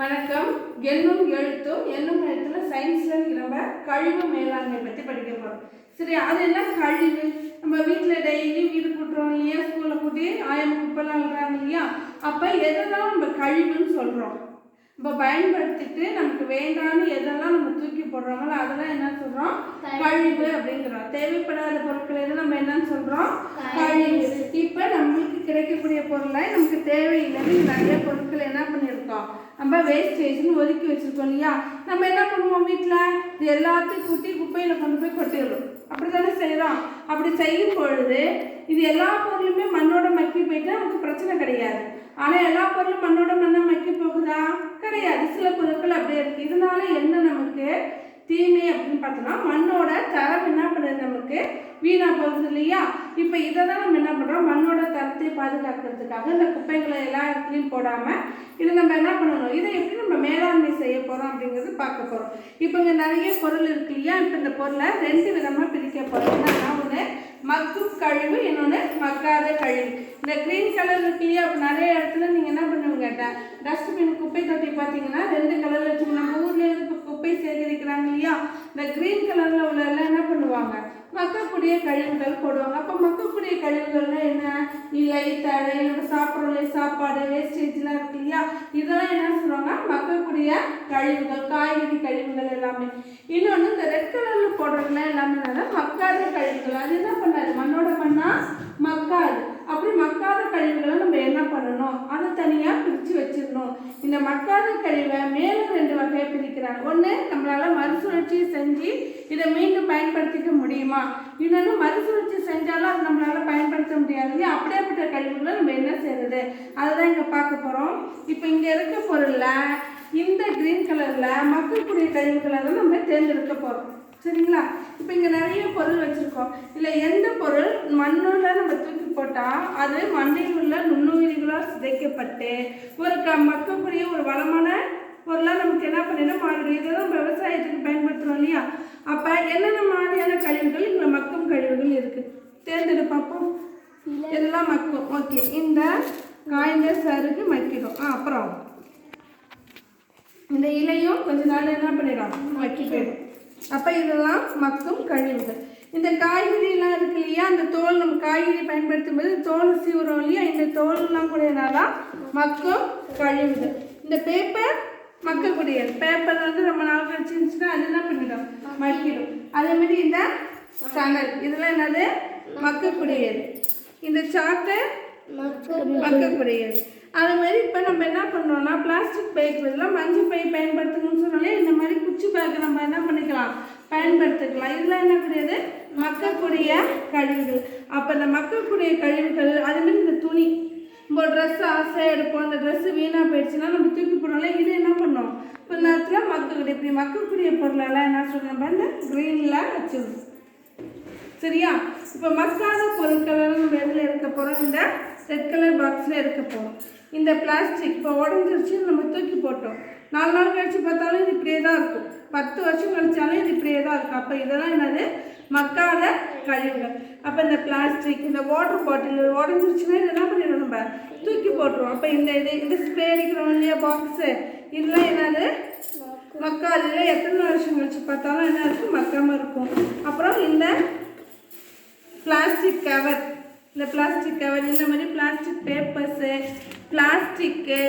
வணக்கம். எண்ணும் எழுத்தும் எண்ணும் எழுத்துல சயின்ஸ்ல நம்ம கழிவு மேலாண்மை பத்தி படிக்க போறோம். சரி அது என்ன கழிவு? நம்ம வீட்டில் டெய்லி வீடு கூட்டுறோம் இல்லையா? ஸ்கூலில் கூட்டி ஆயிரம் குப்பைலாம் அழுறாங்க இல்லையா? அப்போ எதெல்லாம் நம்ம கழிவுன்னு சொல்கிறோம் நம்ம பயன்படுத்திட்டு நமக்கு வேண்டான்னு எதெல்லாம் நம்ம தூக்கி போடுறோமோ அதெல்லாம் என்ன சொல்கிறோம் கழிவு. அப்படிங்கிறோம். தேவைப்படாத பொருட்கள் எது நம்ம என்னன்னு சொல்கிறோம் கழிவு. இப்போ நம்மளுக்கு கிடைக்கக்கூடிய பொருளை நமக்கு தேவையில்லைன்னு நிறைய பொருட்கள் என்ன பண்ணியிருக்கோம்? நம்ம வேஸ்டேஜ்னு ஒதுக்கி வச்சுருக்கோம் இல்லையா? நம்ம என்ன பண்ணுவோம் வீட்டில் இது எல்லாத்தையும் கூட்டி குப்பையில் கொண்டு போய் கொட்டிடுறோம் அப்படி தானே செய்கிறோம் அப்படி செய்யும் பொழுது இது எல்லா பொருளுமே மண்ணோட மக்கி போயிட்டு நமக்கு பிரச்சனை கிடையாது. ஆனால் எல்லா பொருளும் மண்ணோட மண்ணை மக்கி போகுதா? கிடையாது. சில பொருட்கள் அப்படியே இருக்குது இதனால என்ன நமக்கு தீமை அப்படின்னு பார்த்தோம்னா மண்ணோட தரம் என்ன பண்ணுது நமக்கு? வீணாக போகுது இல்லையா? இப்போ இதை தான் நம்ம என்ன பண்ணுறோம் மண்ணோட தரத்தை பாதுகாக்கிறதுக்காக இந்த குப்பைகளை எல்லா இடத்துலையும் போடாமல் இதை நம்ம என்ன பண்ணணும்? இதை எப்படி நம்ம மேலாண்மை செய்ய போகிறோம் அப்படிங்கிறது பார்க்க போகிறோம் இப்போ இங்கே நிறைய பொருள் இருக்கு இல்லையா? இப்போ இந்த பொருளை ரெண்டு விதமாக பிரிக்க போகிறோம் என்னன்னா ஒன்று மக்கும் கழிவு இன்னொன்று மக்காத கழிவு இந்த க்ரீன் கலர் இருக்கு இல்லையா? நிறைய இடத்துல நீங்கள் என்ன பண்ணுவீங்க டஸ்ட்பின் குப்பை தொட்டி பார்த்தீங்கன்னா ரெண்டு கலரில் வச்சுங்க நம்ம ஊரில் இப்போ குப்பை சேகரிக்கிறாங்க இல்லையா? இந்த க்ரீன் கலரில் உள்ளதெல்லாம் என்ன பண்ணுவாங்க? மக்கக்கூடிய கழிவுகள் போடுவாங்க. அப்போ மக்கக்கூடிய கழிவுகள்லாம் என்ன? இலை தடை நம்ம சாப்பிட்றோம் சாப்பாடு வேஸ்டேஜ்லாம் இருக்கு இல்லையா? இதெல்லாம் என்ன சொல்லுவாங்க? மக்கக்கூடிய கழிவுகள் காய்கறி கழிவுகள் எல்லாமே. இன்னொன்று இந்த ரெட் கலரில் போடுறதுலாம் எல்லாமே என்னன்னா மக்காத கழிவுகள். அது என்ன பண்ணாது மண்ணோட மண்ணா மக்காது. அப்படி மக்காத கழிவுகளை நம்ம என்ன பண்ணணும்? அதை தனியாக பிரித்து வச்சிடணும். இந்த மக்காத கழிவை மேலும் ரெண்டு வகையாக பிரிக்கிறாங்க. ஒன்று நம்மளால் மறுசுழற்சி செஞ்சு இதை மீண்டும் பயன்படுத்திக்க முடியுமா? இன்னொன்று மறுசுழற்சி செஞ்சாலும் அது நம்மளால் பயன்படுத்த முடியாது இல்லையா? அப்படியேப்பட்ட கழிவுகளை நம்ம என்ன செய்யறது? அதுதான் இங்கே பார்க்க போகிறோம் இப்போ இங்கே இருக்க பொருளில் இந்த க்ரீன் கலரில் மக்கக்கூடிய கழிவுகளை தான் நம்ம தேர்ந்தெடுக்க போகிறோம் சரிங்களா? இப்போ இங்கே நிறைய பொருள் வச்சுருக்கோம். இல்லை எந்த பொருள்? மண்ணில் நம்ம தூக்கி போட்டால் அது மண்ணில் உள்ள நுண்ணுயிரிகளால் சிதைக்கப்பட்டு ஒரு க மக்கக்கூடிய ஒரு வளமான பொருளாக நமக்கு என்ன பண்ணிடும்? மாறிடும். இதெல்லாம் விவசாயத்துக்கு பயன்படுத்துகிறோம் இல்லையா? அப்போ என்னென்ன மாதிரியான கழிவுகள்? இங்கே மக்கும் கழிவுகள் இருக்குது தேர்ந்தெடு பார்ப்போம். இதெல்லாம் மக்கும். ஓகே. இந்த காய்ந்த சருகு மக்கிடும். ஆ அப்புறம் இந்த இலையும் கொஞ்ச நாள் என்ன பண்ணிடும்? மக்கி போயிடும் அப்போ இதெல்லாம் மக்கும் கழிவுகள். இந்த காய்கறிலாம் இருக்கு இல்லையா அந்த தோல் நம்ம காய்கறி பயன்படுத்தும் போது தோல் சீவுறோம் இல்லையா இந்த தோல்லாம் கூட என்னதான் மக்கும் கழிவுகள். இந்த பேப்பர் மக்கக்கூடியது. பேப்பர் வந்து ரொம்ப நாள் கழிச்சு இருந்துச்சுன்னா அது என்ன பண்ணிடும் மக்கிடும். அதே மாதிரி இந்த சணல் இதெல்லாம் என்னது? மக்கக்கூடியது. இந்த சாக்கு மக்கக்கூடியது. அது மாதிரி இப்போ நம்ம என்ன பண்ணுறோம்னா பிளாஸ்டிக் பைக்கு பதிலாக மஞ்சள் பை பயன்படுத்தணும்னு சொன்னாலே இந்த மாதிரி குச்சி பேக்கு நம்ம என்ன பண்ணிக்கலாம் பயன்படுத்திக்கலாம். இதெல்லாம் என்ன கிடையாது? மக்கக்கூடிய கழிவுகள். அப்போ இந்த மக்கக்கூடிய கழிவுகள் அதுமாரி இந்த துணி. நம்ம ட்ரெஸ் ஆசையாக எடுப்போம். அந்த ட்ரெஸ்ஸு வீணாக போயிடுச்சுன்னா நம்ம தூக்கி போடலாம் இது என்ன பண்ணோம்? இப்போ நேரத்தில் மக்கக்கூடிய இப்படி மக்கக்கூடிய பொருளெல்லாம் என்ன சொல்கிறோம் நம்ம இந்த க்ரீனில் வச்சுருவோம் சரியா? இப்போ மக்காத பொருட்கள் நம்ம போகிறோம் இந்த ரெட் கலர் பாக்ஸில் இருக்க போகிறோம் இந்த பிளாஸ்டிக் இப்போ உடஞ்சிருச்சு நம்ம தூக்கி போட்டோம். நாலு நாள் கழித்து பார்த்தாலும் இது இப்படியே தான் இருக்கும். பத்து வருஷம் கழிச்சாலும் இது இப்படியே தான் இருக்கும். அப்போ இதெல்லாம் என்னது? மக்காத கழிவுகள். அப்போ இந்த பிளாஸ்டிக் இந்த வாட்டர் பாட்டில் உடஞ்சிருச்சுன்னா இது என்ன பண்ணிடுவோம் நம்ம? தூக்கி போட்டுருவோம். அப்போ இந்த இது இந்த ஸ்ப்ரே அடிக்கிறோம் இல்லையா பாக்ஸு இதெல்லாம் என்னது? மக்காது. எத்தனை வருஷம் கழிச்சு பார்த்தாலும் என்ன இருக்கும்? மக்காமல் இருக்கும். அப்புறம் இந்த பிளாஸ்டிக் கவர் இந்த பிளாஸ்டிக் கவர் இந்த மாதிரி பிளாஸ்டிக் பேப்பர்ஸு பிளாஸ்டிக்கு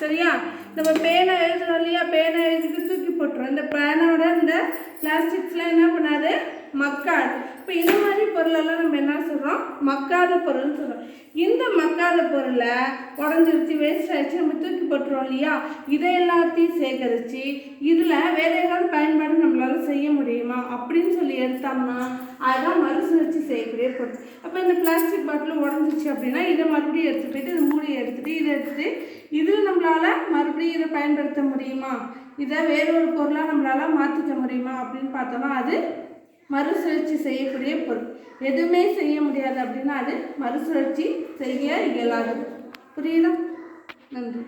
சரியா? நம்ம பேனை எழுதுறோம் இல்லையா? பேனை எழுதிட்டு தூக்கி போட்டுரும். இந்த பேனோட இந்த பிளாஸ்டிக்ஸ்லாம் என்ன பண்ணாது? மக்காது. இப்போ இந்த மாதிரி பொருளெல்லாம் நம்ம என்ன சொல்கிறோம் மக்காத பொருள்னு சொல்கிறோம் இந்த மக்காத பொருளை உடஞ்சிருச்சு வேஸ்ட் ஆகிடுச்சு நம்ம தூக்கி போட்டுருவோம் இல்லையா? இதை எல்லாத்தையும் சேகரித்து இதில் வேற செய்ய முடியுமா? அப்படின்னு சொல்லி எடுத்தோம்னா அதுதான் மறுசுழற்சி செய்யக்கூடிய பொருள். அப்போ இந்த பிளாஸ்டிக் பாட்டில் உடஞ்சிச்சு அப்படின்னா இதை மறுபடியும் எடுத்து போயிட்டு இது மூடியை எடுத்துகிட்டு இதை எடுத்துட்டு இதில் நம்மளால் மறுபடியும் இதை பயன்படுத்த முடியுமா? இதை வேறொரு பொருளாக நம்மளால் மாற்றிக்க முடியுமா? அப்படின்னு பார்த்தோம்னா அது மறுசுழற்சி செய்யக்கூடிய பொருள். எதுவுமே செய்ய முடியாது அப்படின்னா அது மறுசுழற்சி செய்ய இயலாது. புரியுதா? நன்றி.